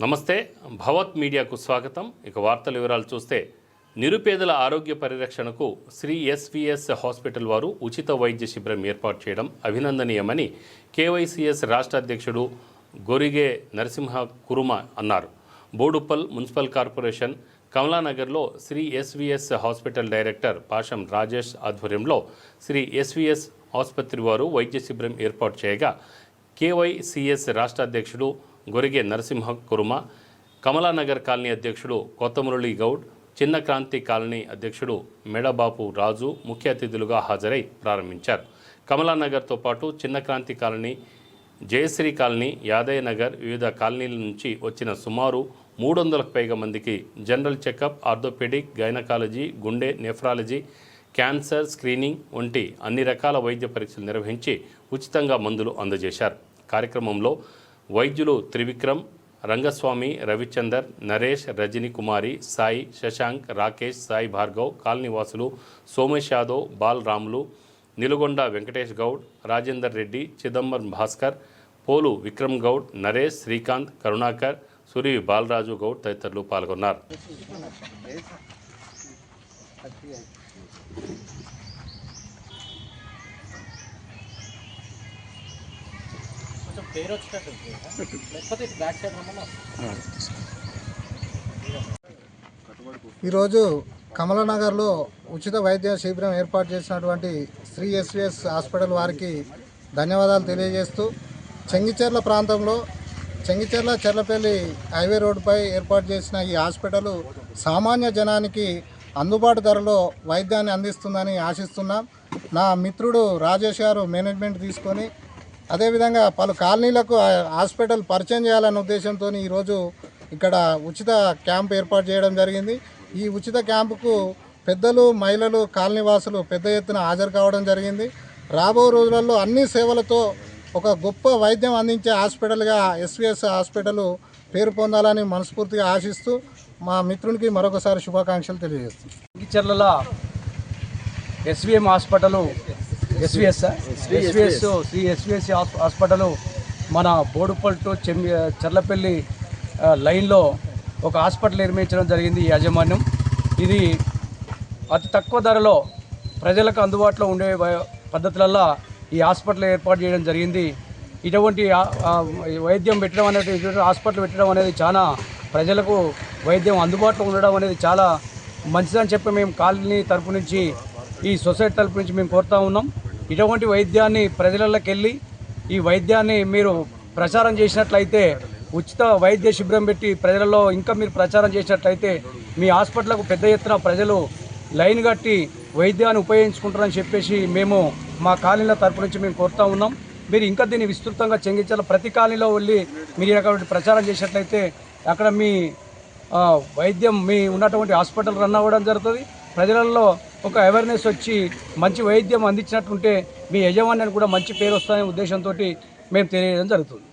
నమస్తే భవత్ మీడియాకు స్వాగతం. ఇక వార్తల వివరాలు చూస్తే నిరుపేదల ఆరోగ్య పరిరక్షణకు శ్రీ ఎస్విఎస్ హాస్పిటల్ వారు ఉచిత వైద్య శిబిరం ఏర్పాటు చేయడం అభినందనీయమని కేవైసీఎస్ రాష్ట్ర అధ్యక్షుడు గొరిగే నరసింహ కురుమ అన్నారు. Boduppal municipal corporation కమలానగర్లో Sri SVS hospital director Pasham Rajesh ఆధ్వర్యంలో శ్రీ ఎస్విఎస్ ఆసుపత్రి వారు వైద్య శిబిరం ఏర్పాటు చేయగా కేవైసిఎస్ రాష్ట్ర అధ్యక్షుడు గొరిగే నరసింహ కురుమ కమలానగర్ కాలనీ అధ్యక్షుడు కొత్తమురళి గౌడ్ చిన్న క్రాంతి కాలనీ అధ్యక్షుడు మెడబాపు రాజు ముఖ్య అతిథులుగా హాజరై ప్రారంభించారు. కమలానగర్తో పాటు చిన్న క్రాంతి కాలనీ జయశ్రీ కాలనీ యాదయ్య నగర్ వివిధ కాలనీల నుంచి వచ్చిన సుమారు మూడు వందలకు పైగా మందికి జనరల్ చెకప్ ఆర్థోపెడిక్ గైనకాలజీ గుండె నెఫ్రాలజీ క్యాన్సర్ స్క్రీనింగ్ వంటి అన్ని రకాల వైద్య పరీక్షలు నిర్వహించి ఉచితంగా మందులు అందజేశారు. కార్యక్రమంలో వైద్యులు త్రివిక్రమ్ రంగస్వామి రవిచందర్ నరేష్ రజని కుమారి సాయి శశాంక్ రాకేష్ సాయి భార్గవ్ కాలనీవాసులు సోమేష్ యాదవ్ బాలరాములు నిలుగొండ వెంకటేష్ గౌడ్ రాజేందర్ రెడ్డి చిదంబరం భాస్కర్ పోలు విక్రమ్ గౌడ్ నరేష్ శ్రీకాంత్ కరుణాకర్ సూరి బాలరాజు గౌడ్ తదితరులు పాల్గొన్నారు. ఈరోజు కమలనగర్లో ఉచిత వైద్య శిబిరం ఏర్పాటు చేసినటువంటి శ్రీ ఎస్విఎస్ హాస్పిటల్ వారికి ధన్యవాదాలు తెలియజేస్తూ చెంగిచెర్ల ప్రాంతంలో చెంగిచెర్ల చెర్లపల్లి హైవే రోడ్డుపై ఏర్పాటు చేసిన ఈ హాస్పిటల్ సామాన్య జనానికి అందుబాటు ధరలో వైద్యాన్ని అందిస్తుందని ఆశిస్తున్నాం. నా మిత్రుడు రాజేష్ గారు మేనేజ్మెంట్ తీసుకొని అదేవిధంగా పలు కాలనీలకు హాస్పిటల్ పరిచయం చేయాలనే ఉద్దేశంతో ఈరోజు ఇక్కడ ఉచిత క్యాంప్ ఏర్పాటు చేయడం జరిగింది. ఈ ఉచిత క్యాంపుకు పెద్దలు మహిళలు కాలనీవాసులు పెద్ద ఎత్తున హాజరు కావడం జరిగింది. రాబో రోజులలో అన్ని సేవలతో ఒక గొప్ప వైద్యం అందించే హాస్పిటల్గా ఎస్విఎస్ హాస్పిటల్ పేరు పొందాలని మనస్ఫూర్తిగా ఆశిస్తూ మా మిత్రునికి మరొకసారి శుభాకాంక్షలు తెలియజేస్తాం చర్లలో SVM hospital SVS SVS Sri SVS hospital మన బోడుపల్ టు చెమ్ చర్లపల్లి లైన్లో ఒక హాస్పిటల్ నిర్మించడం జరిగింది ఈ యాజమాన్యం. ఇది అతి తక్కువ ధరలో ప్రజలకు అందుబాటులో ఉండే వై- పద్ధతులలో ఈ హాస్పిటల్ ఏర్పాటు చేయడం జరిగింది. ఇటువంటి వైద్యం పెట్టడం అనేది ఇటువంటి హాస్పిటల్ పెట్టడం అనేది చాలా ప్రజలకు వైద్యం అందుబాటులో ఉండడం అనేది చాలా మంచిదని చెప్పి మేము కాలనీ తరపు నుంచి ఈ సొసైటీ తరపు నుంచి మేము కోరుతా ఉన్నాం. ఇటువంటి వైద్యాన్ని ప్రజలలోకి వెళ్ళి ఈ వైద్యాన్ని మీరు ప్రచారం చేసినట్లయితే ఉచిత వైద్య శిబిరం పెట్టి ప్రజలలో ఇంకా మీరు ప్రచారం చేసినట్లయితే మీ హాస్పిటల్కు పెద్ద ఎత్తున ప్రజలు లైన్ కట్టి వైద్యాన్ని ఉపయోగించుకుంటారని చెప్పేసి మేము మా కాలనీల తరపు నుంచి మేము కోరుతా ఉన్నాం. మీరు ఇంకా దీన్ని విస్తృతంగా చెంగించాలి. ప్రతి కాలనీలో వెళ్ళి మీరు అక్కడ ప్రచారం చేసినట్లయితే అక్కడ మీ వైద్యం మీ ఉన్నటువంటి హాస్పిటల్ రన్ అవ్వడం జరుగుతుంది. ప్రజలలో ఒక అవేర్నెస్ వచ్చి మంచి వైద్యం అందించినట్టుంటే మీ యజమాన్యానికి కూడా మంచి పేరు వస్తుందనే ఉద్దేశంతో మేము తెలియడం జరుగుతుంది.